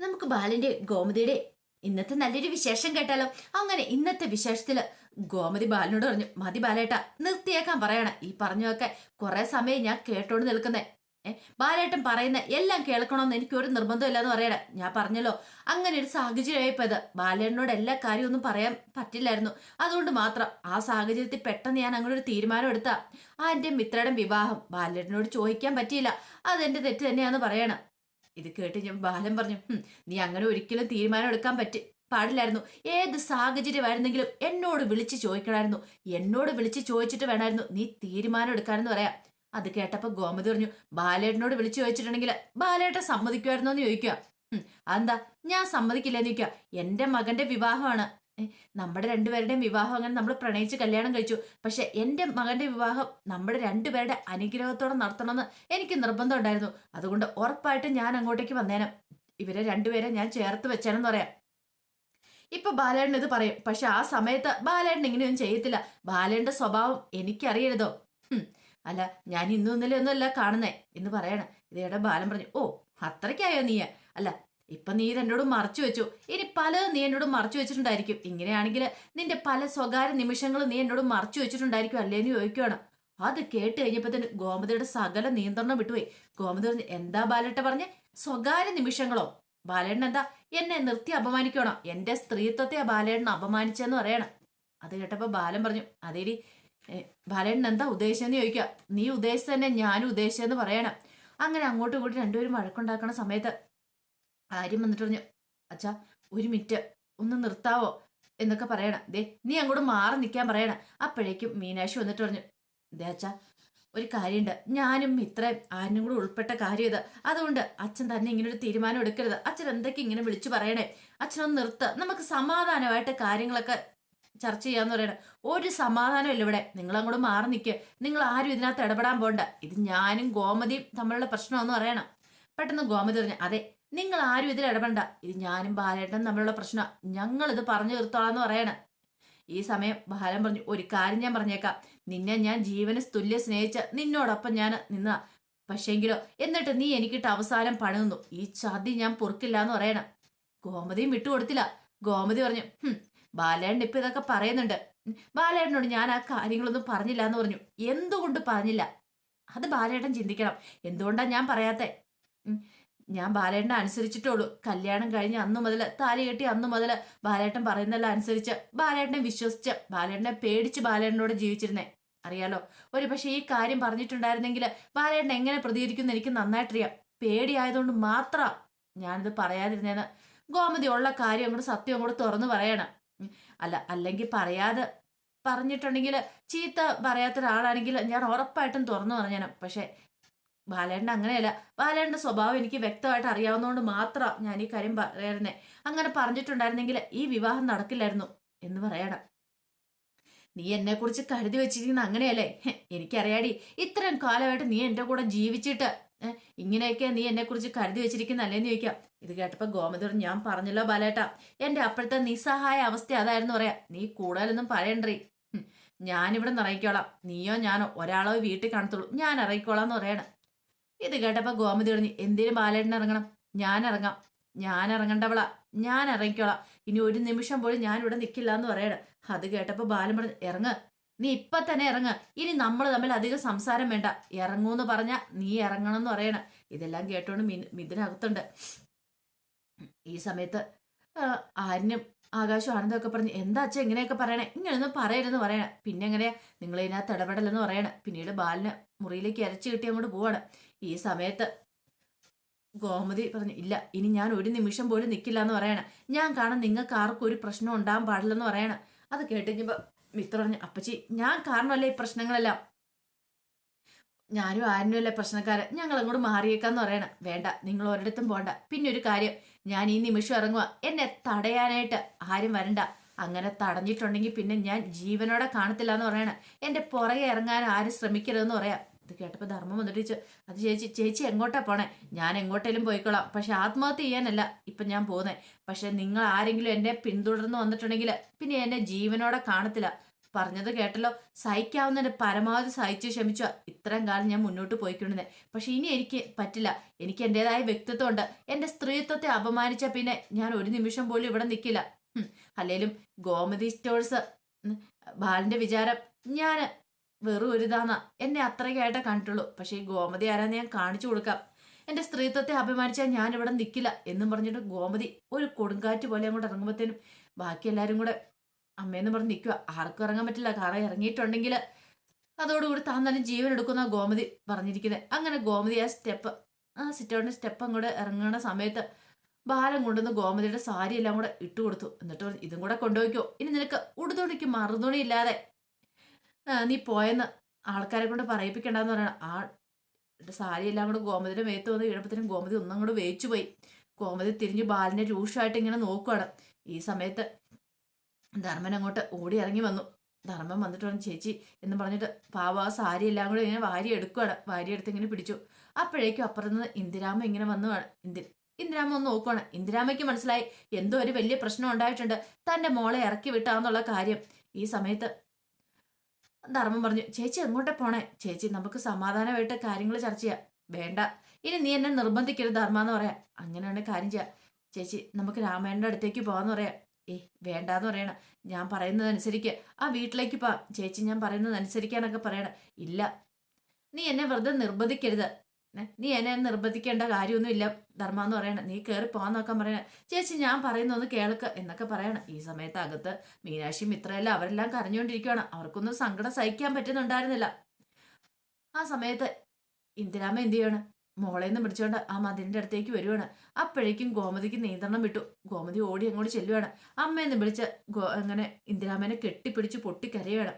നമുക്ക് ബാലന്റെ ഗോമതിയുടെ ഇന്നത്തെ നല്ലൊരു വിശേഷം കേട്ടാലോ? അങ്ങനെ ഇന്നത്തെ വിശേഷത്തിൽ ഗോമതി ബാലനോട് പറഞ്ഞു മതി ബാലേട്ട നിർത്തിയേക്കാൻ പറയണ. ഈ പറഞ്ഞൊക്കെ കുറെ സമയം ഞാൻ കേട്ടോണ്ട് നിൽക്കുന്നേ. ബാലേട്ടൻ പറയുന്ന എല്ലാം കേൾക്കണമെന്ന് എനിക്ക് ഒരു നിർബന്ധമില്ലെന്ന് പറയണേ. ഞാൻ പറഞ്ഞല്ലോ അങ്ങനെ ഒരു സാഹചര്യമായിപ്പോയത് ബാലേട്ടനോട് എല്ലാ കാര്യമൊന്നും പറയാൻ പറ്റില്ലായിരുന്നു. അതുകൊണ്ട് മാത്രം ആ സാഹചര്യത്തിൽ പെട്ടെന്ന് ഞാൻ അങ്ങനെ ഒരു തീരുമാനം എടുത്ത. ആ എന്റെ മിത്രയുടെ വിവാഹം ബാലേട്ടനോട് ചോദിക്കാൻ പറ്റിയില്ല. അതെന്റെ തെറ്റ് തന്നെയാന്ന് പറയണം. ഇത് കേട്ട് ഞാൻ ബാലൻ പറഞ്ഞു നീ അങ്ങനെ ഒരിക്കലും തീരുമാനം എടുക്കാൻ പറ്റി പാടില്ലായിരുന്നു. ഏത് സാഹചര്യമായിരുന്നെങ്കിലും എന്നോട് വിളിച്ച് ചോദിക്കണമായിരുന്നു എന്നോട് വിളിച്ച് ചോദിച്ചിട്ട് വേണമായിരുന്നു നീ തീരുമാനം എടുക്കാനെന്ന് പറയാം അത് കേട്ടപ്പോൾ ഗോമതി പറഞ്ഞു ബാലേട്ടനോട് വിളിച്ചു ചോദിച്ചിട്ടുണ്ടെങ്കിൽ ബാലേട്ട സമ്മതിക്കുമായിരുന്നോ? എന്ന് ചോദിക്കുക. "ഹും, അതെന്താ? ഞാൻ സമ്മതിക്കില്ലെന്ന് ചോദിക്കുക. എന്റെ മകന്റെ വിവാഹമാണ്. നമ്മുടെ രണ്ടുപേരുടെയും വിവാഹം അങ്ങനെ നമ്മൾ പ്രണയിച്ച് കല്യാണം കഴിച്ചു. പക്ഷെ എന്റെ മകന്റെ വിവാഹം നമ്മുടെ രണ്ടുപേരുടെ അനുഗ്രഹത്തോടെ നടത്തണമെന്ന് എനിക്ക് നിർബന്ധം ഉണ്ടായിരുന്നു. അതുകൊണ്ട് ഉറപ്പായിട്ടും ഞാൻ അങ്ങോട്ടേക്ക് വന്നേനെ. ഇവരെ രണ്ടുപേരെ ഞാൻ ചേർത്ത് വെച്ചേനെന്ന് പറയാം. ഇപ്പൊ ബാലേട്ടൻ ഇത് പറയും. പക്ഷെ ആ സമയത്ത് ബാലേട്ടൻ ഇങ്ങനെയൊന്നും ചെയ്യത്തില്ല. ബാലേട്ടന്റെ സ്വഭാവം എനിക്കറിയരുതോ? അല്ല ഞാൻ ഇന്നും ഇന്നലെ ഒന്നുമല്ല കാണുന്നേ എന്ന് പറയണേ. ഇതേടെ ബാലൻ പറഞ്ഞു ഓ അത്രയ്ക്കായോ നീ അല്ല ഇപ്പൊ നീ ഇത് എന്നോട് മറച്ചു വെച്ചു. ഇനി പലതും നീ എന്നോട് മറച്ചു വെച്ചിട്ടുണ്ടായിരിക്കും. ഇങ്ങനെയാണെങ്കിൽ നിന്റെ പല സ്വകാര്യ നിമിഷങ്ങളും നീ എന്നോട് മറച്ചു വെച്ചിട്ടുണ്ടായിരിക്കും അല്ലേന്ന് ചോദിക്കുകയാണ് അത് കേട്ട് കഴിഞ്ഞപ്പോ തന്നെ ഗോമതിയുടെ സകല നിയന്ത്രണം വിട്ടുപോയി. ഗോമതി പറഞ്ഞു എന്താ ബാലേട്ട പറഞ്ഞ്? സ്വകാര്യ നിമിഷങ്ങളോ? ബാലേട്ടൻ എന്താ എന്നെ നിർത്തി അപമാനിക്കണോ എന്റെ സ്ത്രീത്വത്തെ ബാലേട്ടൻ അപമാനിച്ചെന്ന് പറയണം. അത് കേട്ടപ്പോ ബാലൻ പറഞ്ഞു അതേടി ബാലേട്ടൻ എന്താ ഉദ്ദേശിച്ചെന്ന് ചോദിക്കുക. നീ ഉദ്ദേശിച്ച തന്നെ ഞാനും ഉദ്ദേശിച്ചെന്ന് പറയണം. അങ്ങനെ അങ്ങോട്ടും ഇങ്ങോട്ടും രണ്ടുപേരും വഴക്കുണ്ടാക്കണ സമയത്ത് ആര്യം വന്നിട്ട് പറഞ്ഞു അച്ഛാ ഒരു മിനിറ്റ് ഒന്ന് നിർത്താവോ? എന്നൊക്കെ പറയണം. ദേ നീ അങ്ങോട്ട് മാറി നിൽക്കാൻ പറയണം. അപ്പോഴേക്കും മീനാക്ഷി വന്നിട്ട് പറഞ്ഞു ദേ അച്ഛാ ഒരു കാര്യമുണ്ട്. ഞാനും ഇത്രയും ആരും കൂടെ ഉൾപ്പെട്ട കാര്യം ഇത്. അതുകൊണ്ട് അച്ഛൻ തന്നെ ഇങ്ങനെ ഒരു തീരുമാനം എടുക്കരുത്. അച്ഛൻ എന്തൊക്കെ ഇങ്ങനെ വിളിച്ചു പറയണേ? അച്ഛനൊന്ന് നിർത്ത്. നമുക്ക് സമാധാനമായിട്ട് കാര്യങ്ങളൊക്കെ ചർച്ച ചെയ്യാന്ന് പറയണേ. ഒരു സമാധാനമില്ല ഇവിടെ. നിങ്ങൾ അങ്ങോട്ട് മാറി നിൽക്കുക നിങ്ങൾ ആരും ഇതിനകത്ത് ഇടപെടാൻ പോണ്ട. ഇത് ഞാനും ഗോമതിയും തമ്മിലുള്ള പ്രശ്നമെന്ന് പറയണം. പെട്ടെന്ന് ഗോമതി പറഞ്ഞു അതെ നിങ്ങൾ ആരും ഇതിൽ ഇടപെടണ്ട. ഇത് ഞാനും ബാലേട്ടനും തമ്മിലുള്ള പ്രശ്നം. ഇത് പറഞ്ഞു തീർത്തോളാന്ന് പറയണ. ഈ സമയം ബാലൻ പറഞ്ഞു ഒരു കാര്യം ഞാൻ പറഞ്ഞേക്കാം. നിന്നെ ഞാൻ ജീവന് തുല്യ സ്നേഹിച്ച നിന്നോടൊപ്പം ഞാൻ നിന്ന പക്ഷേങ്കിലോ എന്നിട്ട് നീ എനിക്കിട്ട് അവസാനം പണിതുന്നു ഈ ചതി ഞാൻ പൊറുക്കില്ല എന്ന് പറയണം. ഗോമതിയും വിട്ടുകൊടുത്തില്ല ഗോമതി പറഞ്ഞു ബാലേട്ടൻ ഇപ്പൊ ഇതൊക്കെ പറയുന്നുണ്ട്. ബാലേട്ടനോട് ഞാൻ ആ കാര്യങ്ങളൊന്നും പറഞ്ഞില്ല എന്ന് പറഞ്ഞു. എന്തുകൊണ്ട് പറഞ്ഞില്ല? അത് ബാലേട്ടൻ ചിന്തിക്കണം. എന്തുകൊണ്ടാ ഞാൻ പറയാത്തെ? ഞാൻ ബാലേട്ടനെ അനുസരിച്ചിട്ടുള്ളൂ കല്യാണം കഴിഞ്ഞ് അന്നു മുതൽ താലി കെട്ടി അന്നു മുതൽ ബാലേട്ടൻ പറയുന്നതെല്ലാം അനുസരിച്ച് ബാലേട്ടനെ വിശ്വസിച്ച് ബാലേട്ടനെ പേടിച്ച് ബാലേട്ടനോട് ജീവിച്ചിരുന്നേ. അറിയാലോ? ഒരു പക്ഷേ ഈ കാര്യം പറഞ്ഞിട്ടുണ്ടായിരുന്നെങ്കിൽ ബാലേട്ടൻ എങ്ങനെ പ്രതികരിക്കും എനിക്ക് നന്നായിട്ടറിയാം. പേടിയായതുകൊണ്ട് മാത്രം ഞാനിത് പറയാതിരുന്നേന്ന്. ഗോമതി ഉള്ള കാര്യം അങ്ങോട്ട് സത്യം അങ്ങോട്ട് തുറന്നു പറയണം. അല്ല അല്ലെങ്കിൽ പറയാതെ പറഞ്ഞിട്ടുണ്ടെങ്കിൽ ചീത്ത പറയാത്ത ഒരാളാണെങ്കിൽ ഞാൻ ഉറപ്പായിട്ടും തുറന്നു പറഞ്ഞേനെ. പക്ഷെ ബാലേട്ടൻ അങ്ങനെയല്ല. ബാലേണ്ട സ്വഭാവം എനിക്ക് വ്യക്തമായിട്ട് അറിയാവുന്നതുകൊണ്ട് മാത്രം ഞാൻ ഈ കാര്യം പറയായിരുന്നേ അങ്ങനെ പറഞ്ഞിട്ടുണ്ടായിരുന്നെങ്കിൽ ഈ വിവാഹം നടക്കില്ലായിരുന്നു എന്ന് പറയണം. നീ എന്നെ കുറിച്ച് കരുതി വെച്ചിരിക്കുന്ന അങ്ങനെയല്ലേ? എനിക്കറിയാടി. ഇത്രയും കാലമായിട്ട് നീ എന്റെ കൂടെ ജീവിച്ചിട്ട് ഇങ്ങനെയൊക്കെ നീ എന്നെ കുറിച്ച് കരുതി വെച്ചിരിക്കുന്ന അല്ലേന്ന് ചോദിക്കാം. ഇത് കേട്ടപ്പോ ഗോമതി ഞാൻ പറഞ്ഞല്ലോ ബാലേട്ട എന്റെ അപ്പോഴത്തെ നിസ്സഹായ അവസ്ഥ അതായിരുന്നു പറയാം. നീ കൂടുതലൊന്നും പറയണ്ടേ ഞാനിവിടെ നിറയിക്കോളാം. നീയോ ഞാനോ ഒരാളോ വീട്ടിൽ കാണത്തുള്ളൂ. ഞാൻ ഇറങ്ങിക്കോളാം എന്ന് പറയണം. ഇത് കേട്ടപ്പോ ഗോമതി പറഞ്ഞു എന്തേലും ബാലേട്ടൻ ഇറങ്ങണം? ഞാൻ ഇറങ്ങാം ഞാൻ ഇറങ്ങണ്ടവള ഞാൻ ഇറങ്ങിക്കോളാം ഇനി ഒരു നിമിഷം പോലും ഞാൻ ഇവിടെ നിൽക്കില്ല എന്ന് പറയണം. അത് കേട്ടപ്പോ ബാലൻ പറഞ്ഞു ഇറങ്ങ്. നീ ഇപ്പൊ തന്നെ ഇറങ്ങ്. ഇനി നമ്മൾ തമ്മിൽ അധികം സംസാരം വേണ്ട. ഇറങ്ങൂന്ന് പറഞ്ഞ നീ ഇറങ്ങണം എന്ന് പറയണം. ഇതെല്ലാം കേട്ടോണ്ട് മിൻ- മിഥുനകത്തുണ്ട്. ഈ സമയത്ത് ആരിനും ആകാശം ആനന്ദമൊക്കെ പറഞ്ഞു എന്താ അച്ഛൻ ഇങ്ങനെയൊക്കെ പറയണേ? ഇങ്ങനെയൊന്നും പറയരുതെന്ന് പറയണേ. പിന്നെ എങ്ങനെയാ? നിങ്ങൾ ഇതിനകത്ത് ഇടപെടലെന്ന് പറയണേ. പിന്നീട് ബാലിന് മുറിയിലേക്ക് ഇരച്ചു കിട്ടി അങ്ങോട്ട് പോവാണ്. ഈ സമയത്ത് ഗോമതി പറഞ്ഞു ഇല്ല ഇനി ഞാൻ ഒരു നിമിഷം പോലും നിൽക്കില്ല എന്ന് പറയണം. ഞാൻ കാണാൻ നിങ്ങൾക്ക് ആർക്കും ഒരു പ്രശ്നം ഉണ്ടാകാൻ പാടില്ലെന്ന് പറയണം. അത് കേട്ടുകഴിഞ്ഞപ്പോ മിത്ര പറഞ്ഞു അപ്പച്ചി ഞാൻ കാരണമല്ലേ ഈ പ്രശ്നങ്ങളെല്ലാം? ഞാനും ആരും അല്ലേ പ്രശ്നക്കാരൻ? ഞങ്ങൾ അങ്ങോട്ട് മാറിയേക്കാന്ന് പറയണം. വേണ്ട നിങ്ങൾ ഒരിടത്തും പോണ്ട. പിന്നെ ഒരു കാര്യം ഞാൻ ഈ നിമിഷം ഇറങ്ങുക എന്നെ തടയാനായിട്ട് ആരും വരണ്ട. അങ്ങനെ തടഞ്ഞിട്ടുണ്ടെങ്കിൽ പിന്നെ ഞാൻ ജീവനോടെ കാണത്തില്ല എന്ന് പറയണം. എന്റെ പുറകെ ഇറങ്ങാൻ ആരും ശ്രമിക്കരുതെന്ന് പറയാം. ഇത് കേട്ടപ്പോൾ ധർമ്മം വന്നിട്ട് ചോദിച്ചു അത് ചേച്ചി ചേച്ചി എങ്ങോട്ടാ പോണേ? ഞാൻ എങ്ങോട്ടേലും പോയിക്കോളാം. പക്ഷെ ആത്മഹത്യ ചെയ്യാനല്ല ഇപ്പൊ ഞാൻ പോകുന്നത് പക്ഷെ നിങ്ങൾ ആരെങ്കിലും എന്നെ പിന്തുടർന്ന് വന്നിട്ടുണ്ടെങ്കിൽ പിന്നെ എന്നെ ജീവനോടെ കാണത്തില്ല. പറഞ്ഞത് കേട്ടല്ലോ. സഹിക്കാവുന്നതിന്റെ പരമാവധി സഹിച്ച് ക്ഷമിച്ച ഇത്രയും കാലം ഞാൻ മുന്നോട്ട് പോയിക്കൊണ്ടിരുന്നത് പക്ഷെ ഇനി എനിക്ക് പറ്റില്ല. എനിക്ക് എന്റെതായ വ്യക്തിത്വം ഉണ്ട് എന്റെ സ്ത്രീത്വത്തെ അപമാനിച്ച പിന്നെ ഞാൻ ഒരു നിമിഷം പോലും ഇവിടെ നിൽക്കില്ല അല്ലേലും ഗോമതി സ്റ്റോഴ്സ് ബാലന്റെ വിചാരം ഞാൻ വെറും ഒരു എന്നെ അത്രയ്ക്കായിട്ടേ കണ്ടുള്ളൂ പക്ഷേ ഈ ഗോമതി ആരാന്ന് ഞാൻ കാണിച്ചു കൊടുക്കാം. എന്റെ സ്ത്രീത്വത്തെ അഭിമാനിച്ചാൽ ഞാൻ ഇവിടെ നിൽക്കില്ല എന്നും പറഞ്ഞിട്ട് ഗോമതി ഒരു കൊടുങ്കാറ്റ് പോലെ അങ്ങോട്ട് ഇറങ്ങുമ്പോഴത്തേനും ബാക്കി എല്ലാവരും കൂടെ അമ്മയെന്ന് പറഞ്ഞ് നിൽക്കുക ആർക്കും ഇറങ്ങാൻ പറ്റില്ല. കാരണം ഇറങ്ങിയിട്ടുണ്ടെങ്കിൽ അതോടുകൂടി താൻ തന്നെ ജീവൻ എടുക്കുന്ന ഗോമതി പറഞ്ഞിരിക്കുന്നത് അങ്ങനെ ഗോമതി ആ സ്റ്റെപ്പ് ആ സിറ്റൗണിന്റെ സ്റ്റെപ്പ് അങ്ങോട്ട് ഇറങ്ങുന്ന സമയത്ത് ബാലം കൊണ്ടുവന്ന് ഗോമതിയുടെ സാരി എല്ലാം കൂടെ ഇട്ട് കൊടുത്തു എന്നിട്ട് ഇതും കൂടെ കൊണ്ടുപോയിക്കോ. ഇനി നിനക്ക് ഉടുതുണിക്ക് മറുതുണി ഇല്ലാതെ നീ പോയെന്ന് ആൾക്കാരെ കൊണ്ട് പറയിപ്പിക്കണ്ടെന്ന് പറയണം. ആ സാരി എല്ലാം കൂടെ ഗോമതിയുടെ മേത്ത് വന്ന് വീഴപ്പത്തിനും ഗോമതി ഒന്നും കൂടെ വേച്ചു പോയി. ഗോമതി തിരിഞ്ഞ് ബാലിനെ രൂക്ഷമായിട്ട് ഇങ്ങനെ നോക്കുവാണ്. ഈ സമയത്ത് ധർമ്മൻ അങ്ങോട്ട് ഓടി ഇറങ്ങി വന്നു. ധർമ്മൻ വന്നിട്ട് പറഞ്ഞു ചേച്ചി എന്ന് പറഞ്ഞിട്ട് പാവ ആ സാരി എല്ലാം കൂടെ ഇങ്ങനെ വാരി എടുക്കുകയാണ് വാരി എടുത്ത് ഇങ്ങനെ പിടിച്ചു. അപ്പോഴേക്കും അപ്പുറത്ത് നിന്ന് ഇന്ദിരാമ ഇങ്ങനെ വന്നുവാണ് ഇന്ദി ഇന്ദിരാമ ഒന്ന് നോക്കുവാണ്. ഇന്ദിരാമയ്ക്ക് മനസ്സിലായി എന്തോ ഒരു വലിയ പ്രശ്നം ഉണ്ടായിട്ടുണ്ട്. തന്റെ മോളെ ഇറക്കി വിട്ടാന്നുള്ള കാര്യം. ഈ സമയത്ത് ധർമ്മം പറഞ്ഞു ചേച്ചി എങ്ങോട്ടെ പോണേ? ചേച്ചി നമുക്ക് സമാധാനമായിട്ട് കാര്യങ്ങൾ ചർച്ച ചെയ്യാം. വേണ്ട. ഇനി നീ എന്നെ നിർബന്ധിക്കരുത് ധർമ്മ എന്ന് പറയാം. അങ്ങനെയാണ് കാര്യം ചെയ്യാം. ചേച്ചി നമുക്ക് രാമായണന്റെ അടുത്തേക്ക് പോവാന്ന് പറയാം. ഏയ് വേണ്ടാന്ന് പറയണ. ഞാൻ പറയുന്നതനുസരിക്ക്. ആ വീട്ടിലേക്ക് പോ ചേച്ചി ഞാൻ പറയുന്നതനുസരിക്കാനൊക്കെ പറയണ. ഇല്ല. നീ എന്നെ വെറുതെ നിർബന്ധിക്കരുത്. നീ എന്നെ നിർബന്ധിക്കേണ്ട കാര്യമൊന്നുമില്ല ധർമ്മ എന്ന് പറയണ. നീ കയറി പോവാന്നൊക്കെ പറയണ. ചേച്ചി ഞാൻ പറയുന്നൊന്ന് കേൾക്ക് എന്നൊക്കെ പറയണം. ഈ സമയത്ത് അകത്ത് മീനാക്ഷി മിത്രയെല്ലാം അവരെല്ലാം കരഞ്ഞുകൊണ്ടിരിക്കുകയാണ് അവർക്കൊന്നും സങ്കടം സഹിക്കാൻ പറ്റുന്നുണ്ടായിരുന്നില്ല. ആ സമയത്ത് ഇന്ദിരാമ്മ എന്ത് ചെയ്യാണ്? മോളെ നിന്ന് പിടിച്ചുകൊണ്ട് ആ മതിലിന്റെ അടുത്തേക്ക് വരുവാണ്. അപ്പോഴേക്കും ഗോമതിക്ക് നിയന്ത്രണം വിട്ടു. ഗോമതി ഓടി അങ്ങോട്ട് ചെല്ലുവാണ്. അമ്മയെന്ന് വിളിച്ച് ഗോ അങ്ങനെ ഇന്ദിരാമേനെ കെട്ടിപ്പിടിച്ച് പൊട്ടിക്കരയാണ്.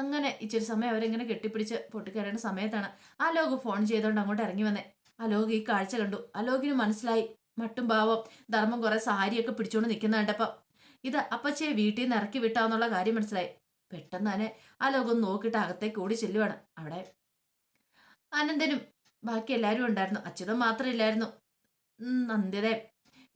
അങ്ങനെ ഇച്ചിരി സമയം അവരെങ്ങനെ കെട്ടിപ്പിടിച്ച് പൊട്ടിക്കരയേണ്ട സമയത്താണ് അലോക് ഫോൺ ചെയ്തുകൊണ്ട് അങ്ങോട്ട് ഇറങ്ങി വന്നേ. അലോക് ഈ കാഴ്ച കണ്ടു. അലോകിന് മനസ്സിലായി. മട്ടും ഭാവം ധർമ്മം കുറെ സാരിയൊക്കെ പിടിച്ചുകൊണ്ട് നിൽക്കുന്ന കണ്ടപ്പം ഇത് അപ്പച്ചയെ വീട്ടിൽ നിന്ന് ഇറക്കി വിട്ടാന്നുള്ള കാര്യം മനസ്സിലായി. പെട്ടെന്ന് തന്നെ ആ ലോകം നോക്കിയിട്ട് അകത്തേക്ക് ഓടി ചെല്ലുവാണ്. അവിടെ അനന്തനും ബാക്കി എല്ലാവരും ഉണ്ടായിരുന്നു. അച്യുതൻ മാത്രം ഇല്ലായിരുന്നു. ഉം, നന്ദിതയും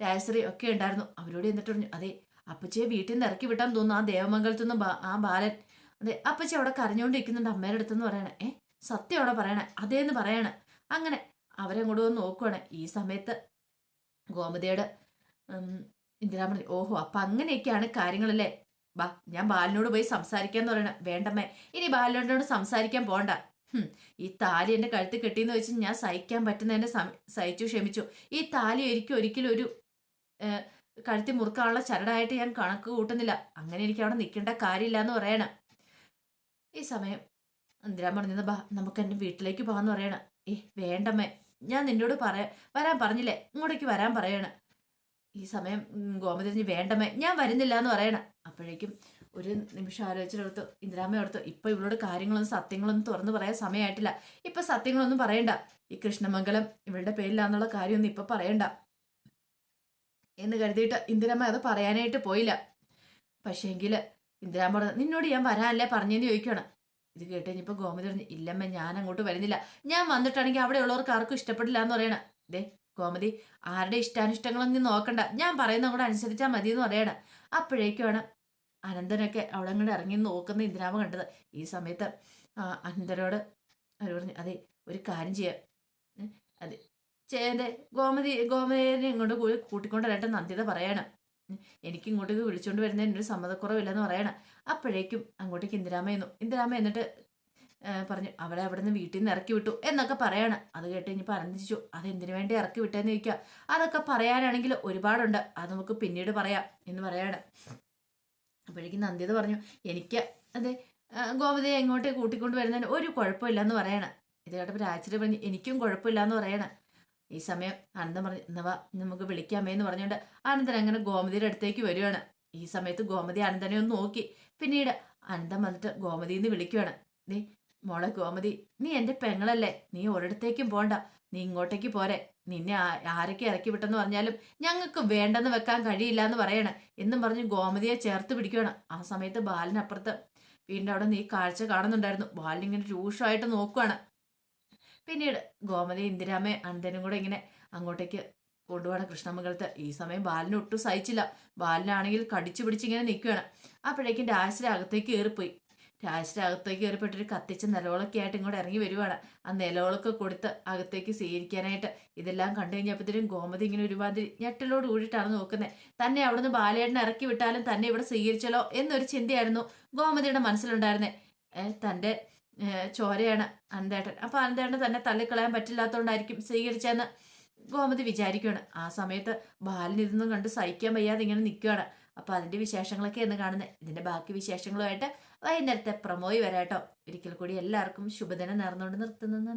രാജശ്രീ ഒക്കെ ഉണ്ടായിരുന്നു. അവരോട് എന്നിട്ട് പറഞ്ഞു അതെ അപ്പച്ചയെ വീട്ടിൽ നിന്ന് ഇറക്കി വിട്ടാൻ തോന്നുന്നു. ആ ദേവമംഗലത്തു നിന്ന് ആ ബാലൻ. അതെ അപ്പച്ചി അവിടെ കരഞ്ഞുകൊണ്ടിരിക്കുന്നുണ്ട് അമ്മയുടെ അടുത്തെന്ന് പറയണേ. ഏ സത്യം അവിടെ പറയണേ. അതേന്ന് പറയണേ. അങ്ങനെ അവരങ്ങോട്ട് വന്ന് നോക്കുവാണ്. ഈ സമയത്ത് ഗോമതിയുടെ ഉം, ഇന്ദിരാ പറഞ്ഞു ഓഹോ അപ്പൊ അങ്ങനെയൊക്കെയാണ് കാര്യങ്ങളല്ലേ? ബാ ഞാൻ ബാലിനോട് പോയി സംസാരിക്കാന്ന് പറയണേ. വേണ്ടമ്മേ ഇനി ബാലിനോട് സംസാരിക്കാൻ പോണ്ട. ഈ താലി എന്റെ കഴുത്തിൽ കെട്ടിയെന്ന് വെച്ച് ഞാൻ സഹിക്കാൻ പറ്റുന്നതിനെ സഹിച്ചു ക്ഷമിച്ചു. ഈ താലി എനിക്ക് ഒരിക്കലും ഒരു കഴുത്തി മുറുക്കാനുള്ള ചരടായിട്ട് ഞാൻ കണക്ക് കൂട്ടുന്നില്ല. അങ്ങനെ എനിക്ക് അവിടെ നിൽക്കേണ്ട കാര്യമില്ല എന്ന് പറയണം. ഈ സമയം എന്തിനാ പറഞ്ഞത് ബാ നമുക്ക് എന്റെ വീട്ടിലേക്ക് പോകാന്ന് പറയണം. ഏ വേണ്ടമ്മേ ഞാൻ നിന്നോട് പറയാ വരാൻ പറഞ്ഞില്ലേ? ഇങ്ങോട്ടേക്ക് വരാൻ പറയണം. ഈ സമയം ഗോമതി വേണ്ടമ്മേ ഞാൻ വരുന്നില്ല എന്ന് പറയണം. അപ്പോഴേക്കും ഒരു നിമിഷം ആലോചിച്ചിടത്ത് ഇന്ദിരാമ്മ ഓർത്തു ഇപ്പൊ ഇവളോട് കാര്യങ്ങളൊന്നും സത്യങ്ങളൊന്നും തുറന്നു പറയാൻ സമയമായിട്ടില്ല ഇപ്പൊ സത്യങ്ങളൊന്നും പറയണ്ട. ഈ കൃഷ്ണമംഗലം ഇവളുടെ പേരിലാന്നുള്ള കാര്യമൊന്നും ഇപ്പൊ പറയണ്ട. എന്ന് കരുതിയിട്ട് ഇന്ദിരാമ്മ അത് പറയാനായിട്ട് പോയില്ല. പക്ഷേങ്കിൽ ഇന്ദിരാമ്മ പറഞ്ഞു നിന്നോട് ഞാൻ വരാനല്ലേ പറഞ്ഞെന്ന് ചോദിക്കണം ഇത് കേട്ട് കഴിഞ്ഞപ്പോൾ ഗോമതി പറഞ്ഞു ഇല്ലമ്മ ഞാൻ അങ്ങോട്ട് വരുന്നില്ല. ഞാൻ വന്നിട്ടാണെങ്കിൽ അവിടെ ഉള്ളവർക്ക് ആർക്കും ഇഷ്ടപ്പെടില്ല എന്ന് പറയണ. ദേ ഗോമതി ആരുടെ ഇഷ്ടാനിഷ്ടങ്ങളൊന്നും നോക്കണ്ട. ഞാൻ പറയുന്ന കൂടെ അനുസരിച്ചാൽ മതി എന്ന് പറയണം. അപ്പോഴേക്കുമാണ് അനന്തനൊക്കെ അവിടെ അങ്ങോട്ട് ഇറങ്ങി നോക്കുന്ന ഇന്ദിരാമ കണ്ടത്. ഈ സമയത്ത് അനന്തനോട് അവർ പറഞ്ഞു അതെ ഒരു കാര്യം ചെയ്യാം. അതെ ചേന്റെ ഗോമതി ഗോമതിനെ ഇങ്ങോട്ട് കൂടി കൂട്ടിക്കൊണ്ട് വരട്ടെ നന്ദിത പറയണം. എനിക്ക് ഇങ്ങോട്ടേക്ക് വിളിച്ചുകൊണ്ട് വരുന്നതിന് ഒരു സമ്മതക്കുറവില്ലെന്ന് പറയണം. അപ്പോഴേക്കും അങ്ങോട്ടേക്ക് ഇന്ദിരാമ എന്നു ഇന്ദിരാമ എന്നിട്ട് പറഞ്ഞു അവളെ അവിടെ നിന്ന് വീട്ടിൽ നിന്ന് ഇറക്കി വിട്ടു എന്നൊക്കെ പറയാണ്. അത് കേട്ട് കഴിഞ്ഞപ്പോൾ അനന്തിച്ചു അത് എന്തിനു വേണ്ടി ഇറക്കി വിട്ടേന്ന് ചോദിക്കുക അതൊക്കെ പറയാനാണെങ്കിൽ ഒരുപാടുണ്ട്. അത് നമുക്ക് പിന്നീട് പറയാം എന്ന് പറയാണ്. അപ്പോഴേക്കും നന്ദിത പറഞ്ഞു. എനിക്ക് അതെ ഗോപതയെ എങ്ങോട്ടേ കൂട്ടിക്കൊണ്ട് വരുന്നതിന് ഒരു കുഴപ്പമില്ല എന്ന് പറയണ. ഇത് കേട്ടപ്പോൾ രാജശ്രീ പറഞ്ഞു എനിക്കും കുഴപ്പമില്ല എന്ന് പറയണ. ഈ സമയം ആനന്ദം പറഞ്ഞു എന്നവാ നമുക്ക് വിളിക്കാമേ എന്ന് പറഞ്ഞുകൊണ്ട് ആനന്ദൻ അങ്ങനെ ഗോമതിയുടെ അടുത്തേക്ക് വരികയാണ് ഈ സമയത്ത് ഗോമതി ആനന്ദനെ ഒന്ന് നോക്കി. പിന്നീട് അനന്തം വന്നിട്ട് ഗോമതി എന്ന് വിളിക്കുകയാണ് ദേ മോളെ ഗോമതി നീ എന്റെ പെങ്ങളല്ലേ? നീ ഒരിടത്തേക്കും പോണ്ട. നീ ഇങ്ങോട്ടേക്ക് പോരെ. നിന്നെ ആരൊക്കെ ഇറക്കി വിട്ടെന്ന് പറഞ്ഞാലും ഞങ്ങൾക്ക് വേണ്ടെന്ന് വെക്കാൻ കഴിയില്ല എന്ന് പറയണേ. എന്നും പറഞ്ഞ് ഗോമതിയെ ചേർത്ത് പിടിക്കുകയാണ്. ആ സമയത്ത് ബാലിനപ്പുറത്ത് വീണ്ടും അവിടെ നീ കാഴ്ച കാണുന്നുണ്ടായിരുന്നു. ബാലിനിങ്ങനെ രൂക്ഷമായിട്ട് നോക്കുവാണ്. പിന്നീട് ഗോമതി ഇന്ദിരാമ്മ അനന്തനും കൂടെ ഇങ്ങനെ അങ്ങോട്ടേക്ക് കൊണ്ടുപോകണം കൃഷ്ണമംഗലത്ത്. ഈ സമയം ബാലിന് ഒട്ടും സഹിച്ചില്ല. ബാലിനാണെങ്കിൽ കടിച്ചു പിടിച്ച് ഇങ്ങനെ നിൽക്കുകയാണ് അപ്പോഴേക്കും രാശിയുടെ അകത്തേക്ക് കയറിപ്പോയി. രാജന്റെ അകത്തേക്ക് കയറിപ്പെട്ടൊരു കത്തിച്ച നിലവിളൊക്കെ ആയിട്ട് ഇങ്ങോട്ട് ഇറങ്ങി വരുവാണ്. ആ നിലവിളൊക്കെ കൊടുത്ത് അകത്തേക്ക് സ്വീകരിക്കാനായിട്ട് ഇതെല്ലാം കണ്ടു കഴിഞ്ഞപ്പോഴത്തേനും ഗോമതി ഇങ്ങനെ ഒരുമാതിരി ഞെട്ടലോട് കൂടിയിട്ടാണ് നോക്കുന്നത് തന്നെ അവിടുന്ന് ബാലേട്ടനെ ഇറക്കി വിട്ടാലും തന്നെ ഇവിടെ സ്വീകരിച്ചല്ലോ എന്നൊരു ചിന്തയായിരുന്നു ഗോമതിയുടെ മനസ്സിലുണ്ടായിരുന്നത് തന്റെ ചോരയാണ് അനന്തേട്ടൻ. അപ്പൊ അനന്തേട്ടൻ തന്നെ തള്ളിക്കളയാൻ പറ്റില്ലാത്തതുകൊണ്ടായിരിക്കും സ്വീകരിച്ചതെന്ന് ഗോമതി വിചാരിക്കുകയാണ് ആ സമയത്ത് ബാലൻ ഇതൊന്നും കണ്ട് സഹിക്കാൻ വയ്യാതെ ഇങ്ങനെ നിൽക്കുകയാണ് അപ്പൊ അതിന്റെ വിശേഷങ്ങളൊക്കെ എന്ന് കാണുന്നത് ഇതിന്റെ ബാക്കി വിശേഷങ്ങളുമായിട്ട് വൈകുന്നേരത്തെ പ്രമോയി വരാട്ടോ ഒരിക്കൽ കൂടി എല്ലാവർക്കും ശുഭദിനം നേർന്നുകൊണ്ട് നിർത്തുന്നു.